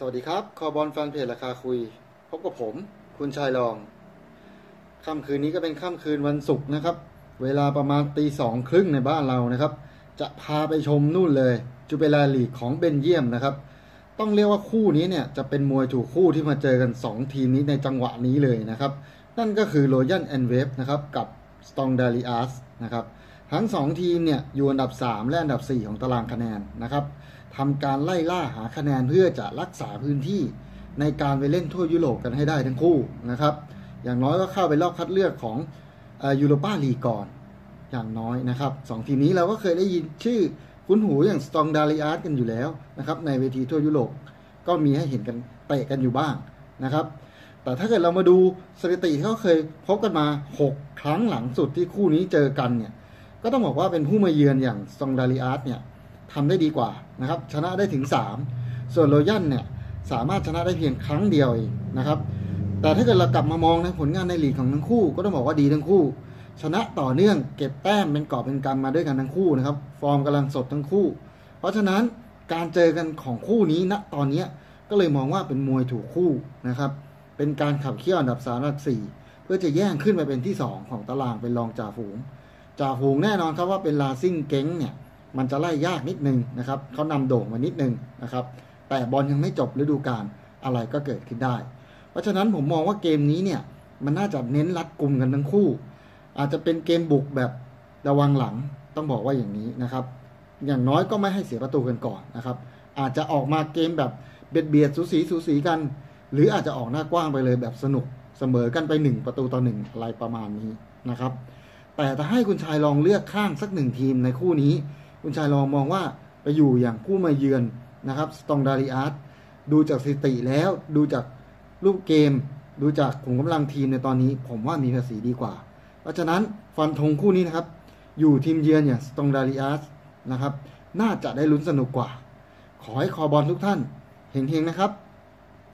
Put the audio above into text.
สวัสดีครับ คอบอลแฟนเพจราคาคุย พบกับผม คุณชายรอง ค่ำคืนนี้ก็เป็นค่ำคืนวันศุกร์นะครับ เวลาประมาณตีสองครึ่งในบ้านเรานะครับ จะพาไปชมนู่นเลย จูเปลาลีกของเบนเยียมนะครับ ต้องเรียกว่าคู่นี้เนี่ยจะเป็นมวยถูกคู่ที่มาเจอกัน 2 ทีมนี้ในจังหวะนี้เลยนะครับ นั่นก็คือโรยันแอนเวฟนะครับกับสตองดาริอัสนะครับ ทั้ง 2 ทีมเนี่ยอยู่อันดับ 3 และอันดับ 4 ของตารางคะแนนนะครับทำการไล่ล่าหาคะแนนเพื่อจะรักษาพื้นที่ในการไปเล่นทั่วยุโรปกันให้ได้ทั้งคู่นะครับ อย่างน้อยก็เข้าไปรอบคัดเลือกของยูโรปาลีก่อนอย่างน้อยนะครับสองทีมนี้เราก็เคยได้ยินชื่อคุ้นหูอย่างสตองดาริอาร์กันอยู่แล้วนะครับในเวทีทั่วยุโรปก็มีให้เห็นกันเตะกันอยู่บ้างนะครับ แต่ถ้าเกิดเรามาดูสถิติที่เขาเคยพบกันมา 6 ครั้งหลังสุดที่คู่นี้เจอกันเนี่ย ก็ต้องบอกว่าเป็นผู้มาเยือนอย่างสตองดาริอาร์ตเนี่ยทำได้ดีกว่านะครับชนะได้ถึง 3 ส่วนโรยันเนี่ยสามารถชนะได้เพียงครั้งเดียวเองนะครับแต่ถ้าเกิดเรากลับมามองในผลงานในลีกของทั้งคู่ ก็ต้องบอกว่าดีทั้งคู่ ชนะต่อเนื่องเก็บแต้มเป็นกอบเป็นกำมาด้วยกันทั้งคู่นะครับฟอร์มกำลังสดทั้งคู่ เพราะฉะนั้นการเจอกันของคู่นี้ณตอนนี้ก็เลยมองว่าเป็นมวยถูกคู่นะครับเป็นการขับเคี่ยวอันดับสามอันดับสี่เพื่อจะแย่งขึ้นไปเป็นที่ 2 ของตารางเป็นรองจ่าฝูง จ่าฝูงแน่นอนครับว่าเป็นลาซิ่งเก้งเนี่ยมันจะไล่ยากนิดนึงนะครับเขานำโด่งมานิดนึงนะครับ แต่บอลยังไม่จบฤดูกาลอะไรก็เกิดขึ้นได้ เพราะฉะนั้นผมมองว่าเกมนี้เนี่ยมันน่าจะเน้นรัดกลุ่มกันทั้งคู่ อาจจะเป็นเกมบุกแบบระวังหลังต้องบอกว่าอย่างนี้นะครับ อย่างน้อยก็ไม่ให้เสียประตูกันก่อนนะครับ อาจจะออกมาเกมแบบเบียดเบียดสูสีสูสีกัน หรืออาจจะออกหน้ากว้างไปเลยแบบสนุกเสมอกันไป 1 ประตูต่อหนึ่งอะไรประมาณนี้นะครับ แต่ถ้าให้คุณชายลองเลือกข้างสักหนึ่งทีมในคู่นี้ คุณชายลองมองว่าไปอยู่อย่างผู้มาเยือนนะครับสตองดาริอาร์ตดูจากสถิติแล้วดูจากรูปเกม ดูจากขุมกำลังทีมในตอนนี้ ผมว่ามีภาษีดีกว่า เพราะฉะนั้นฟันธงคู่นี้นะครับ อยู่ทีมเยือนอย่างสตองดาริอาร์ตนะครับ น่าจะได้ลุ้นสนุกกว่า ขอให้คอบอลทุกท่านเฮงๆนะครับ